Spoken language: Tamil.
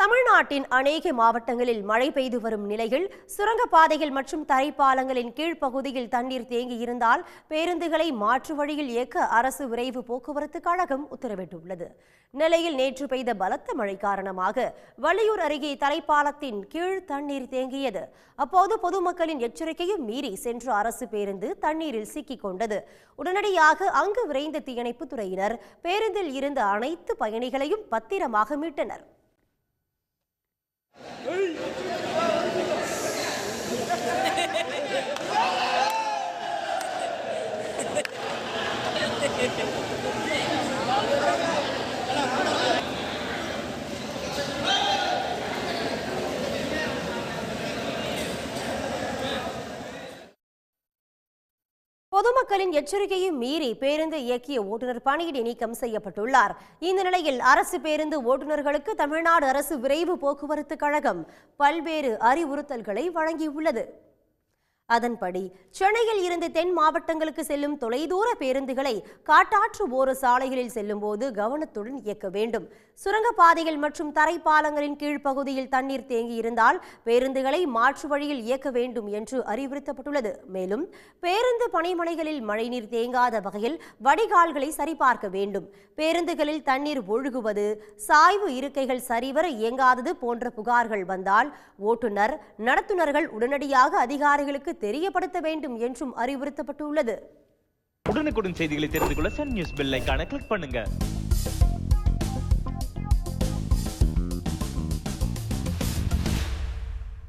தமிழ்நாட்டின் அநேக மாவட்டங்களில் மழை பெய்து வரும் நிலையில் சுரங்கப்பாதைகள் மற்றும் தரைப்பாலங்களின் கீழ்ப்பகுதியில் தண்ணீர் தேங்கி இருந்தால் பேருந்துகளை மாற்று வழியில் இயக்க அரசு விரைவு போக்குவரத்து கழகம் உத்தரவிட்டுள்ளது. நிலையில் நேற்று பெய்த பலத்த மழை காரணமாக வள்ளியூர் அருகே தரைப்பாலத்தின் கீழ் தண்ணீர் தேங்கியது. அப்போது பொதுமக்களின் எச்சரிக்கையும் மீறி சென்ற அரசு பேருந்து தண்ணீரில் சிக்கிக் கொண்டது. உடனடியாக அங்கு விரைந்த தீயணைப்புத் துறையினர் பேருந்தில் இருந்த அனைத்து பயணிகளையும் பத்திரமாக மீட்டனர். பொதுமக்களின் எச்சரிக்கையை மீறி பேருந்து இயக்கிய ஓட்டுநர் பணியிடை நீக்கம் செய்யப்பட்டுள்ளார். இந்த நிலையில் அரசு பேருந்து ஓட்டுநர்களுக்கு தமிழ்நாடு அரசு விரைவு போக்குவரத்து கழகம் பல்வேறு அறிவுறுத்தல்களை வழங்கியுள்ளது. அதன்படி சென்னையில் இருந்து தென் மாவட்டங்களுக்கு செல்லும் தொலைதூர பேருந்துகளை காட்டாற்று ஓர சாலைகளில் செல்லும்போது கவனத்துடன் இயக்க வேண்டும். சுரங்கப்பாதைகள் மற்றும் தரைப்பாலங்களின் கீழ்ப்பகுதியில் தண்ணீர் தேங்கி இருந்தால் பேருந்துகளை மாற்று வழியில் இயக்க வேண்டும் என்று அறிவுறுத்தப்பட்டுள்ளது. மேலும் பேருந்து பணிமனைகளில் மழைநீர் தேங்காத வகையில் வடிகால்களை சரிபார்க்க வேண்டும். பேருந்துகளில் தண்ணீர் ஒழுகுவது சாய்வு இருக்கைகள் சரிவர இயங்காதது போன்ற புகார்கள் வந்தால் ஓட்டுநர் நடத்துனர்கள் உடனடியாக அதிகாரிகளுக்கு தெரியப்படுத்த வேண்டும் என்றும் அறிவுறுத்தப்பட்டுள்ளது. உடனுக்குடன் செய்திகளை தெரிந்து கொள்ள சன் நியூஸ் பெல் ஐக்கான கிளிக் பண்ணுங்க.